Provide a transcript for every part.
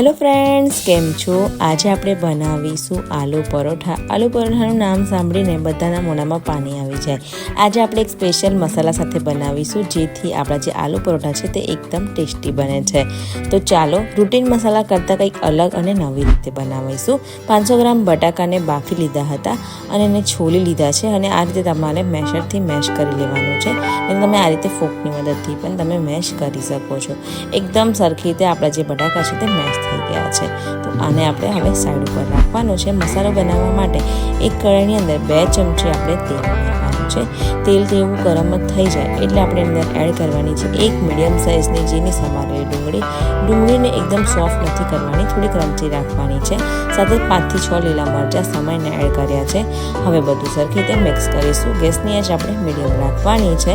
Hello friends કેમ છો? આજે આપણે બનાવીશું આલુ પરોઠા. આલુ પરોઠાનું નામ સાંભળીને બધાના મોઢામાં પાણી આવી જાય. આજે આપણે એક સ્પેશિયલ મસાલા સાથે બનાવીશું, જેથી આપણા જે આલુ પરોઠા છે તે એકદમ ટેસ્ટી બને છે. તો ચાલો રૂટીન મસાલા કરતાં કંઈક અલગ અને નવી રીતે બનાવીશું. પાંચસો ગ્રામ બટાકાને બાફી લીધા હતા અને એને છોલી લીધા છે અને આ રીતે તમારે મેશરથી મેશ કરી લેવાનું છે. અને તમે આ રીતે ફોકની મદદથી પણ તમે મેશ કરી શકો છો. એકદમ સરખી રીતે આપણા જે બટાકા છે તે મેશ થઈ ગયા છે. તો આને આપણે હવે સાઈડ ઉપર રાખવાનો છે. મસાલો બનાવવા માટે એક કઢાઈની અંદર બે ચમચી આપણે તેલ છે. તેલ તેવું ગરમ જ થઈ જાય એટલે આપણે અંદર એડ કરવાની છે એક મીડિયમ સાઇઝની જેની સમારેલી ડુંગળી. ડુંગળીને એકદમ સોફ્ટ નથી કરવાની થોડી ક્રમચી રાખવાની છે. સાથે પાંચથી છ લીલા મરચાં સમયને એડ કર્યા છે. હવે બધું સરખી રીતે મિક્સ કરીશું. ગેસની એજ આપણે મીડિયમ રાખવાની છે.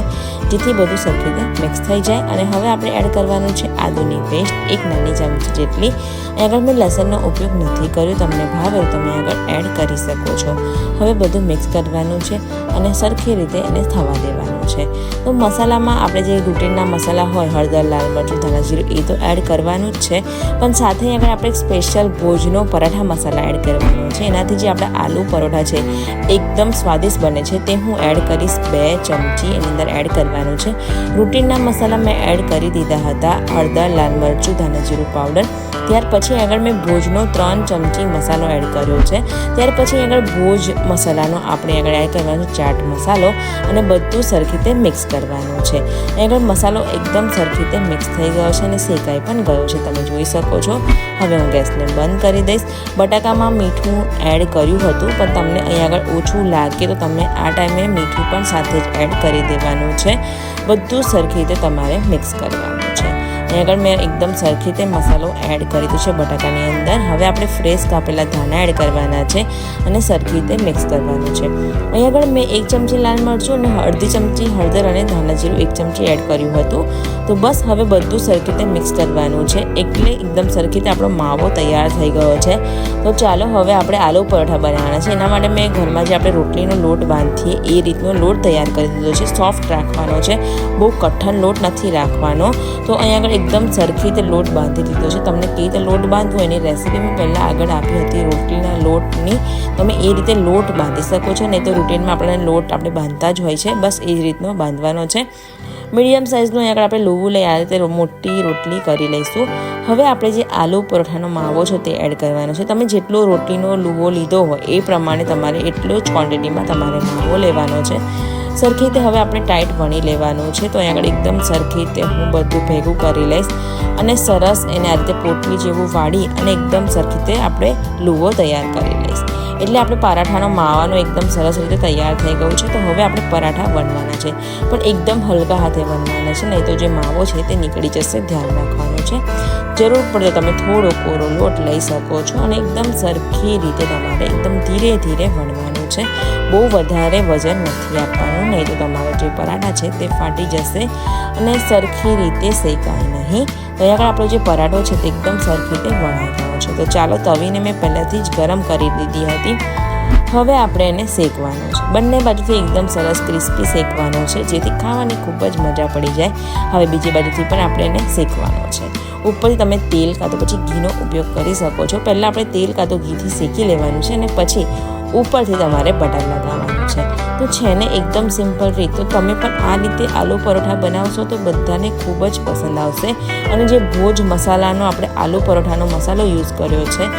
જેથી બધું સરખી રીતે મિક્સ થઈ જાય. અને હવે આપણે એડ કરવાનું છે આદુની પેસ્ટ એક નાની ચમચી જેટલી. આગળ મેં લસણનો ઉપયોગ નથી કર્યો, તમને ભાવે તમે આગળ એડ કરી શકો છો. હવે બધું મિક્સ કરવાનું છે. અને સરખી રીતે એને થવા દેવાનું. છે. તો મસાલામાં આપણે જે રૂટીનના મસાલા હોય, હળદર, લાલ મરચું, ધાણા એ તો એડ કરવાનું જ છે. પણ સાથે આગળ આપણે સ્પેશિયલ ભોજનો પરાઠા મસાલા એડ કરવાનો છે. એનાથી જે આપણા આલુ પરોઠા છે, એકદમ સ્વાદિષ્ટ બને છે. તે હું એડ કરીશ બે ચમચી, એની અંદર એડ કરવાનું છે. રૂટીનના મસાલા મેં એડ કરી દીધા હતા. હળદર, લાલ મરચું, ધાણા પાવડર ત્યાર પછી આગળ મેં ભોજનો ત્રણ ચમચી મસાલો એડ કર્યો છે. ત્યાર પછી આગળ ભોજ મસાલાનો આપણે આગળ એડ કરવાનો ચાટ મસાલો. અને બધું સરખી રીતે મિક્સ કરવાનું છે. આગળ મસાલો એકદમ સરખી રીતે મિક્સ થઈ ગયો છે અને શેકાઈ પણ ગયો છે. તમે જોઈ શકો છો. હવે હું ગેસને બંધ કરી દઈશ. બટાકામાં મીઠું એડ કર્યું હતું, પણ તમને અહીં આગળ ઓછું લાગે તો તમને આ ટાઈમે મીઠું પણ સાથે જ એડ કરી દેવાનું છે. બધું સરખી રીતે તમારે મિક્સ કરવાનું. અહીં આગળ મેં એકદમ સરખી રીતે મસાલો એડ કરી દીધો છે બટાકાની અંદર. હવે આપણે ફ્રેશ કાપેલા ધાણા એડ કરવાના છે અને સરખી રીતે મિક્સ કરવાનું છે. અહીં આગળ મેં એક ચમચી લાલ મરચું અને અડધી ચમચી હળદર અને ધાણા જીરું એક ચમચી એડ કર્યું હતું. તો બસ હવે બધું સરખી રીતે મિક્સ કરવાનું છે. એટલે એકદમ સરખી રીતે આપણો માવો તૈયાર થઈ ગયો છે. તો ચાલો હવે આપણે આલુ પરોઠા બનાવવાના છે. એના માટે મેં ઘરમાં જે આપણે રોટલીનો લોટ બાંધીએ, એ રીતનો લોટ તૈયાર કરી દીધો છે. સોફ્ટ રાખવાનો છે. બહુ કઠણ લોટ નથી રાખવાનો. તો અહીં આગળ એકદમ સરખી રીતે લોટ બાંધી દીધો છે. તમને કેવી રીતે લોટ બાંધવો એની રેસીપી મેં પહેલાં આગળ આપી હતી રોટલીના લોટની. તમે એ રીતે લોટ બાંધી શકો છો. નહીં તો રૂટીનમાં આપણને લોટ આપણે બાંધતા જ હોય છે. બસ એ જ રીતનો બાંધવાનો છે. મીડિયમ સાઇઝનું આગળ આપણે લોવું લઈ આ રીતે મોટી રોટલી કરી લઈશું. હવે આપણે જે આલુ પરોઠાનો માવો છે તે એડ કરવાનો છે. તમે જેટલો રોટલીનો લુવો લીધો હોય, એ પ્રમાણે તમારે એટલો જ ક્વોન્ટિટીમાં તમારે માવો લેવાનો છે. સરખી રીતે હવે આપણે ટાઈટ વણી લેવાનું છે. તો અહીં આગળ એકદમ સરખી રીતે હું બધું ભેગું કરી લઈશ. અને સરસ એને આ રીતે પોટલી જેવું વાળી અને એકદમ સરખી રીતે આપણે લુવો તૈયાર કરી લઈશ. એટલે આપણે પરાઠાનો માવાનો એકદમ સરસ રીતે તૈયાર થઈ ગયું છે. તો હવે આપણે પરાઠા વણવાના છે. પણ એકદમ હલકા હાથે વણવાના છે. નહીં તો જે માવો છે તે નીકળી જશે. ધ્યાન રાખવાનું છે. જરૂર પડે તમે થોડો કોરો લોટ લઈ શકો છો અને એકદમ સરખી રીતે તમારે એકદમ ધીરે ધીરે વણવાનું છે. બહુ વધારે વજન નથી આપવાનું, નહીં તો તમારો જે પરાઠા છે તે ફાટી જશે અને સરખી રીતે શેકાય નહીં. તો આગળ આપણો જે પરાઠો છે તે એકદમ સરખી રીતે વણાઈ છે. તો ચાલો તવીને મેં પહેલાંથી જ ગરમ કરી દીધી હતી. હવે આપણે એને શેકવાનો છે. બંને બાજુથી એકદમ સરસ ક્રિસ્પી શેકવાનો છે, જેથી ખાવાની ખૂબ જ મજા પડી જાય. હવે બીજી બાજુથી પણ આપણે એને શેકવાનો છે. ઉપરથી તમે તેલ કાં તો પછી ઘીનો ઉપયોગ કરી શકો છો. પહેલાં આપણે તેલ કાં તો ઘીથી શેકી લેવાનું છે અને પછી ઉપરથી તમારે બટન લગાવવાનું. તો છે ને, એકદમ સિમ્પલ રીત તો તમે પણ આ રીતે આલુ પરોઠા બનાવશો તો બધાને ખૂબ જ પસંદ આવશે. અને જે ભોજ મસાલાનો આપણે આલુ પરોઠાનો મસાલો યુઝ કર્યો છે,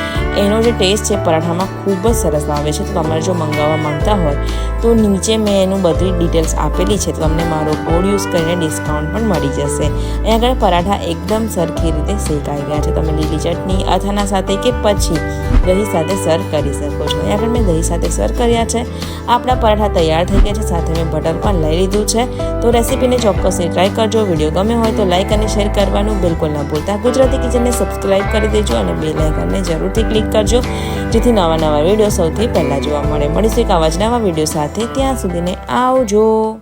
એનો જે ટેસ્ટ છે પરાઠામાં ખૂબ જ સરસ આવે છે. તો તમારે જો મંગાવવા માંગતા હોય, તો નીચે મેં એનું બધી ડિટેલ્સ આપેલી છે. તમને મારો કોડ યુઝ કરીને ડિસ્કાઉન્ટ પણ મળી જશે. અહીંયા આગળ પરાઠા એકદમ સરખી રીતે શેકાઈ ગયા છે. તમે લીલી ચટણી અથાના સાથે કે પછી દહીં સાથે સર્વ કરી શકો છો. અહીં આગળ મેં દહીં સાથે સર્વ કર્યા છે. આપણા પરાઠા તૈયાર થઈ ગયા છે. સાથે મેં બટર પણ લઈ લીધું છે. તો રેસીપીને ચોક્કસથી ટ્રાય કરજો. વીડિયો ગમ્યો હોય તો લાઇક અને શેર કરવાનું બિલકુલ ના ભૂલતા. ગુજરાતી કિચનને સબસ્ક્રાઇબ કરી દેજો અને બે લાઇકનને જરૂરથી ક્લિક કરજો. જેથી નવા નવા વીડિયો સૌથી પહેલાં જોવા મળે. મળીશું એક આવા જ નવા વીડિયો સાથે. ત્યાં સુધીને આવજો.